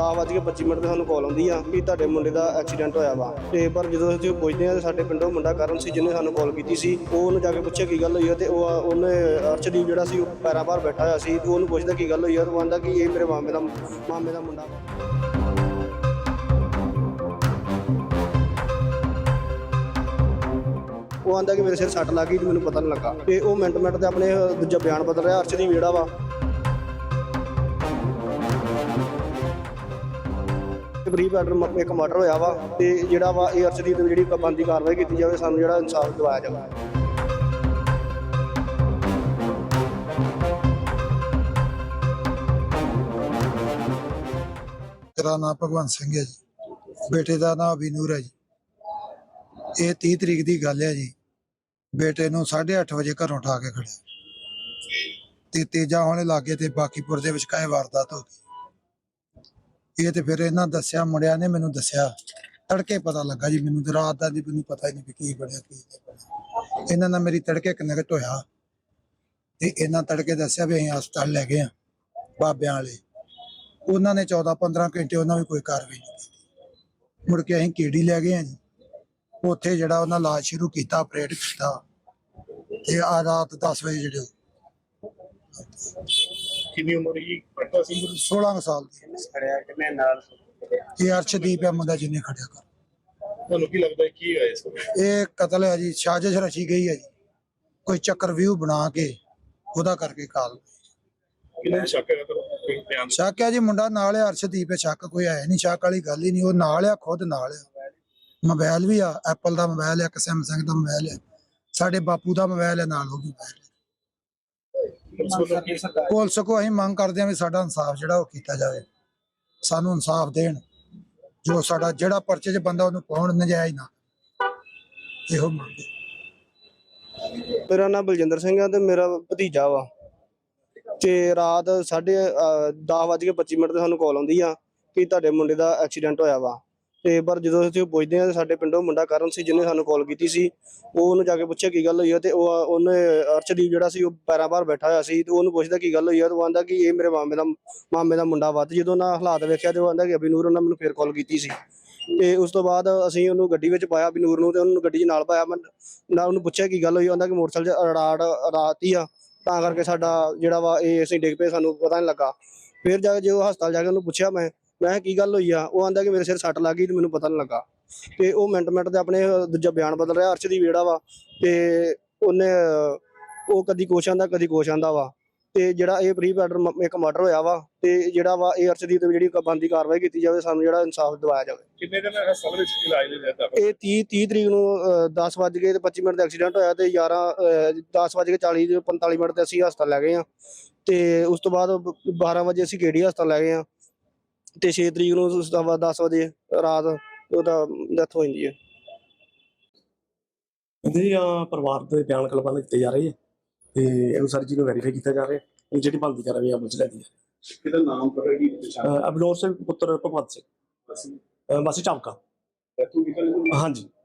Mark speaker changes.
Speaker 1: 10:25 minute ਤੇ ਸਾਨੂੰ ਕਾਲ ਆਉਂਦੀ ਆ ਕਿ ਤੁਹਾਡੇ ਮੁੰਡੇ ਦਾ ਐਕਸੀਡੈਂਟ ਹੋਇਆ ਵਾ। ਤੇ ਪਰ ਜਦੋਂ ਅਸੀਂ ਪੁੱਛਦੇ ਆ ਸਾਡੇ ਪਿੰਡੋਂ ਮੁੰਡਾ ਕਰਨ ਸੀ ਜਿਹਨੇ ਸਾਨੂੰ ਕਾਲ ਕੀਤੀ ਸੀ, ਉਹ ਉਹਨੂੰ ਜਾ ਕੇ ਪੁੱਛਿਆ ਕੀ ਗੱਲ ਹੋਈ ਆ ਤੇ ਉਹ ਉਹਨੇ ਅਰਸ਼ਦੀਪ ਜਿਹੜਾ ਸੀ ਉਹ ਪੈਰਾਂ ਭਾਰ ਬੈਠਾ ਹੋਇਆ ਸੀ ਤੇ ਉਹਨੂੰ ਪੁੱਛਦਾ ਕੀ ਗੱਲ ਹੋਈ ਆ ਉਹ ਆਂਦਾ ਕਿ ਇਹ ਮੇਰੇ ਮਾਮੇ ਦਾ ਮਾਮੇ ਦਾ ਮੁੰਡਾ ਵਾ। ਉਹ ਆਂਦਾ ਕਿ ਮੇਰੇ ਸਿਰ ਸੱਟ ਲੱਗ ਗਈ ਤੇ ਮੈਨੂੰ ਪਤਾ ਨਹੀਂ ਲੱਗਾ। ਤੇ ਉਹ ਮਿੰਟ ਮਿੰਟ ਤੇ ਆਪਣੇ ਦੂਜਾ ਬਿਆਨ ਬਦਲ ਰਿਹਾ, ਅਰਸ਼ਦੀਪ ਜਿਹੜਾ ਵਾ ਬਰੀ ਬਾਰਡਰ ਇੱਕ ਮਰਡਰ ਹੋਇਆ ਵਾ ਤੇ ਜਿਹੜਾ ਵਾ ਇਹ ਅਰਸ਼ਦੀਪ ਤੇ ਜਿਹੜੀ ਬੰਦੀ ਕਾਰਵਾਈ ਕੀਤੀ ਜਾਵੇ, ਸਾਨੂੰ ਜਿਹੜਾ ਇਨਸਾਫ ਦਿਵਾਇਆ ਜਾਵੇ।
Speaker 2: ਮੇਰਾ ਨਾਮ ਭਗਵੰਤ ਸਿੰਘ ਹੈ ਜੀ। ਬੇਟੇ ਦਾ ਨਾਮ ਅਭਿਨੂਰ ਹੈ ਜੀ। ਇਹ 30 ਤਰੀਕ ਦੀ ਗੱਲ ਹੈ ਜੀ। ਬੇਟੇ ਨੂੰ 8:30 ਵਜੇ ਘਰੋਂ ਉਠਾ ਕੇ ਖੜਿਆ। ਤੇ ਤੇਜਾ ਹੋਣੇ ਲੱਗੇ ਤੇ ਬਾਕੀਪੁਰ ਦੇ ਵਿੱਚ ਕਾਹੇ ਵਾਰਦਾਤ ਹੋ ਗਈ। ਇਹ ਤੇ ਫਿਰ ਇਹਨਾਂ ਦੱਸਿਆ, ਮੁੰਡਿਆਂ ਨੇ ਮੈਨੂੰ ਦੱਸਿਆ। ਤੜਕੇ ਪਤਾ ਲੱਗਾ ਜੀ, ਮੈਨੂੰ ਤੇ ਰਾਤ ਦਾ ਜੀ ਮੈਨੂੰ ਪਤਾ ਹੀ ਨਹੀਂ ਵੀ ਕੀ ਬਣਿਆ, ਕੀ ਨਹੀਂ ਬਣਿਆ। ਇਹਨਾਂ ਨਾਲ ਮੇਰੀ ਤੜਕੇ ਕਨੈਕਟ ਹੋਇਆ। ਤੇ ਇਹਨਾਂ ਤੜਕੇ ਦੱਸਿਆ ਵੀ ਅਸੀਂ ਹਸਪਤਾਲ ਲੈ ਗਏ ਆ ਬਾਬਿਆਂ ਵਾਲੇ। ਉਹਨਾਂ ਨੇ 14 15 ਘੰਟੇ ਉਹਨਾਂ ਵੀ ਕੋਈ ਕਾਰਵਾਈ ਨਹੀਂ ਕੀਤੀ। ਮੁੜ ਕੇ ਅਸੀਂ ਕੀੜੀ ਲੈ ਗਏ ਹਾਂ ਜੀ। ਉੱਥੇ ਜਿਹੜਾ ਉਹਨਾਂ ਇਲਾਜ ਸ਼ੁਰੂ ਕੀਤਾ ਆਪਰੇਟ ਕੀਤਾ। ਤੇ ਆ ਰਾਤ 10 ਵਜੇ ਜਿਹੜੇ
Speaker 3: ਕਿੰਨੀ ਉਮਰ ਹੀ ਪੜਦਾ ਸੀ
Speaker 2: 16 ਕੁ ਸਾਲ ਦੀ।
Speaker 3: ਖੜਿਆ ਕਿੰਨੇ ਨਾਲ
Speaker 2: ਇਹ ਅਰਸ਼ਦੀਪ ਹੈ ਮੁੰਡਾ ਜਿਹਨੇ ਖੜਿਆ ਕਰ
Speaker 3: ਤੁਹਾਨੂੰ ਕੀ ਲੱਗਦਾ ਹੈ ਕੀ ਹੋਇਆ ਇਸ ਵੇਲੇ
Speaker 2: ਇਹ ਕਤਲ ਹੈ ਜੀ ਸਾਜ਼ਿਸ਼ ਰਚੀ ਗਈ ਹੈ ਜੀ। ਕੋਈ ਚੱਕਰ ਵਿਊ ਬਣਾ ਕੇ ਉਹਦਾ ਕਰਕੇ ਕਾਲ।
Speaker 3: ਕਿੰਨੇ ਸ਼ੱਕ ਹੈ ਕਰੋ ਕੋਈ ਬਿਆਨ
Speaker 2: ਸ਼ੱਕ ਹੈ ਜੀ ਮੁੰਡਾ ਨਾਲ ਹੈ ਅਰਸ਼ਦੀਪ ਹੈ ਸ਼ੱਕ ਕੋਈ ਹੈ ਨਹੀਂ ਸ਼ੱਕ ਵਾਲੀ ਗੱਲ ਹੀ ਨਹੀਂ। ਉਹ ਨਾਲ ਆ ਖੁਦ ਨਾਲ ਆ ਮੋਬਾਈਲ ਵੀ ਆ ਐਪਲ ਦਾ ਮੋਬਾਈਲ ਹੈ ਇੱਕ ਸੈਮਸੰਗ ਦਾ ਮੋਬਾਈਲ ਹੈ। ਸਾਡੇ ਬਾਪੂ ਦਾ ਮੋਬਾਈਲ ਹੈ ਨਾਲ ਉਹ ਵੀ ਮੋਬਾਈਲ ਹੈ।
Speaker 3: ਪੁਲਿਸ ਵੱਲੋਂ ਕੀ
Speaker 2: ਪੁਲਿਸ ਕੋ ਅਸੀਂ ਮੰਗ ਕਰਦੇ ਹਾਂ ਵੀ ਸਾਡਾ ਇਨਸਾਫ ਜਿਹੜਾ ਉਹ ਕੀਤਾ ਜਾਵੇ। ਸਾਨੂੰ ਇਨਸਾਫ ਦੇਣ ਜੋ ਸਾਡਾ ਜਿਹੜਾ ਪਰਚੇ 'ਚ ਬੰਦਾ ਉਹਨੂੰ ਪਾਉਣ ਨਜਾਇਜ਼ ਨਾ ਇਹੋ ਮੰਗ ਹੈ।
Speaker 1: ਮੇਰਾ ਨਾਮ ਬਲਜਿੰਦਰ ਸਿੰਘ ਆ ਤੇ ਮੇਰਾ ਭਤੀਜਾ ਵਾ। ਤੇ ਰਾਤ 10:25 ਮਿੰਟ ਤੇ ਸਾਨੂੰ ਕਾਲ ਆਉਂਦੀ ਆ ਕਿ ਤੁਹਾਡੇ ਮੁੰਡੇ ਦਾ ਐਕਸੀਡੈਂਟ ਹੋਇਆ ਵਾ। ਤੇ ਪਰ ਜਦੋਂ ਅਸੀਂ ਉਹ ਪੁੱਛਦੇ ਆ ਸਾਡੇ ਪਿੰਡੋਂ ਮੁੰਡਾ ਕਰਨ ਸੀ ਜਿਹਨੇ ਸਾਨੂੰ ਕਾਲ ਕੀਤੀ ਸੀ, ਉਹ ਉਹਨੂੰ ਜਾ ਕੇ ਪੁੱਛਿਆ ਕੀ ਗੱਲ ਹੋਈ ਆ ਤੇ ਉਹ ਉਹਨੇ ਅਰਸ਼ਦੀਪ ਜਿਹੜਾ ਸੀ ਉਹ ਪੈਰਾਂ ਬਾਹਰ ਬੈਠਾ ਹੋਇਆ ਸੀ ਤੇ ਉਹਨੂੰ ਪੁੱਛਦਾ ਕੀ ਗੱਲ ਹੋਈ ਆ ਤੇ ਉਹ ਆਂਦਾ ਕਿ ਇਹ ਮੇਰੇ ਮਾਮੇ ਦਾ ਮਾਮੇ ਦਾ ਮੁੰਡਾ ਵੱਧ ਜਦੋਂ ਨਾ ਹਾਲਾਤ ਵੇਖਿਆ ਤੇ ਉਹ ਆਂਦਾ ਕਿ ਅਬੀਨੂਰ ਉਹਨਾਂ ਮੈਨੂੰ ਫੇਰ ਕਾਲ ਕੀਤੀ ਸੀ। ਤੇ ਉਸ ਤੋਂ ਬਾਅਦ ਅਸੀਂ ਉਹਨੂੰ ਗੱਡੀ ਵਿੱਚ ਪਾਇਆ ਬਨੂਰ ਨੂੰ ਤੇ ਉਹਨੂੰ ਗੱਡੀ 'ਚ ਨਾਲ ਪਾਇਆ, ਮੈਂ ਨਾ ਉਹਨੂੰ ਪੁੱਛਿਆ ਕੀ ਗੱਲ ਹੋਈ ਆਂਦਾ ਕਿ ਮੋਟਰਸਾਈਕਲ 'ਚ ਰਾੜ ਰਾਤੀ ਆ, ਤਾਂ ਕਰਕੇ ਸਾਡਾ ਜਿਹੜਾ ਵਾ ਇਹ ਅਸੀਂ ਡਿੱਗ ਪਏ ਸਾਨੂੰ ਪਤਾ ਨਹੀਂ ਲੱਗਾ। ਫਿਰ ਜਾ ਕੇ ਜਦੋਂ ਹਸਪਤਾਲ ਜਾ ਕੇ ਉਹਨੂੰ ਪੁੱਛਿਆ ਮੈਂ ਮੈਂ ਕੀ ਗੱਲ ਹੋਈ ਆ? ਉਹ ਆਂਦਾ ਕਿ ਮੇਰੇ ਸਿਰ ਸੱਟ ਲੱਗ ਗਈ ਤੇ ਮੈਨੂੰ ਪਤਾ ਨਹੀਂ ਲੱਗਾ। ਤੇ ਉਹ ਮਿੰਟ ਮਿੰਟ ਤੇ ਆਪਣੇ ਦੂਜਾ ਬਿਆਨ ਬਦਲ ਰਿਹਾ ਅਰਸ਼ਦੀਪ ਜਿਹੜਾ ਵਾ। ਤੇ ਉਹਨੇ ਉਹ ਕਦੀ ਕੁਛ ਆਂਦਾ ਕਦੀ ਕੁਛ ਆਂਦਾ ਵਾ। ਤੇ ਜਿਹੜਾ ਇਹ ਪ੍ਰੀ ਬਾਰਡਰ ਇੱਕ ਮਰਡਰ ਹੋਇਆ ਵਾ ਤੇ ਜਿਹੜਾ ਵਾ ਇਹ ਅਰਸ਼ਦੀਪ ਤੇ ਜਿਹੜੀ ਬੰਦੀ ਕਾਰਵਾਈ ਕੀਤੀ ਜਾਵੇ ਸਾਨੂੰ ਜਿਹੜਾ ਇਨਸਾਫ ਦਿਵਾਇਆ ਜਾਵੇ।
Speaker 3: ਕਿੰਨੇ ਦਿਨ ਹਸਪਤਾਲ ਵਿੱਚ ਇਲਾਜ ਲਈ ਰਹਿੰਦਾ
Speaker 1: ਇਹ 30 30 ਤਰੀਕ ਨੂੰ 10 ਵਜ ਤੇ 25 ਮਿੰਟ ਦਾ ਐਕਸੀਡੈਂਟ ਹੋਇਆ ਤੇ 11 10 ਵਜ ਕੇ 40 ਤੇ 45 ਮਿੰਟ ਤੇ ਅਸੀਂ ਹਸਪਤਾਲ ਲੈ ਗਏ ਆ ਤੇ ਉਸ ਤੋਂ ਬਾਅਦ 12 ਵਜੇ ਅਸੀਂ ਕਿਹੜੀ ਹਸਪਤਾਲ ਲੈ ਗਏ ਆ ਤੇ 6 ਤਰੀਕ ਨੂੰ ਬਾਅਦ 10 ਵਜੇ ਰਾਤ ਉਹਦਾ ਡੈਥ ਹੋ ਜਾਂਦੀ ਹੈ।
Speaker 4: ਇਹਦੇ ਆ ਪਰਿਵਾਰ ਦੇ ਬਿਆਨ ਕਲਪਨਾ ਕੀਤੇ ਜਾ ਰਹੇ ਹੈ ਤੇ ਇਹਨੂੰ ਸਾਰੀ ਚੀਜ਼ ਨੂੰ ਵੈਰੀਫਾਈ ਕੀਤਾ ਜਾ ਰਿਹਾ ਹੈ। ਇਹ ਜਿਹੜੀ ਬਣਦੀ ਕਰ ਰਹੀ ਹੈ ਚ ਲੈਦੀ ਹੈ।
Speaker 3: ਕਿਹਦਾ ਨਾਮ ਪਤਾ ਕੀ ਪਛਾਣ
Speaker 4: ਅਹ ਅਬਨੌਰ ਸਿੰਘ ਪੁੱਤਰ ਭਗਵੰਤ ਸਿੰਘ।
Speaker 3: ਅਸੀਂ
Speaker 4: ਵਾਸੀ ਚੌਂਕਾ ਹਾਂਜੀ।